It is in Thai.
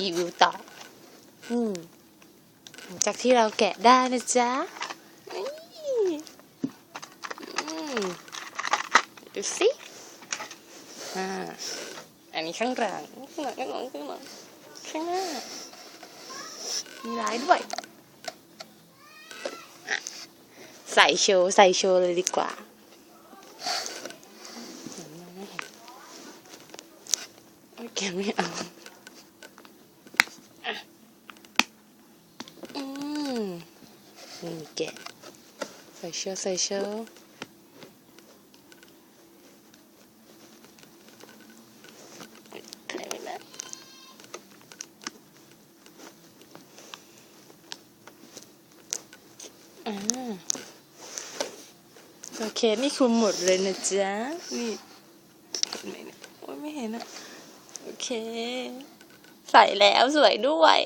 รีวิวต่อ อืมหลังจากที่เราแกะได้นะจ๊ะอืมดูสิอ่าอันนี้ข้างหลังข้างหลังข้างหลังข้างหลังข้างหน้า มีลายด้วย ใส่โชว์ใส่โชว์เลยดีกว่าเห็นไหมโอเคไม่เอาอะอืม นี่แกะใส่โชว์ใส่โชว์ถ่ายนะอ่าโอเค นี่คุมหมดเลยนะจ๊ะ นี่เห็นไหมเนี่ยโอ้ยไม่เห็นอะโอเค ใส่แล้วสวยด้วย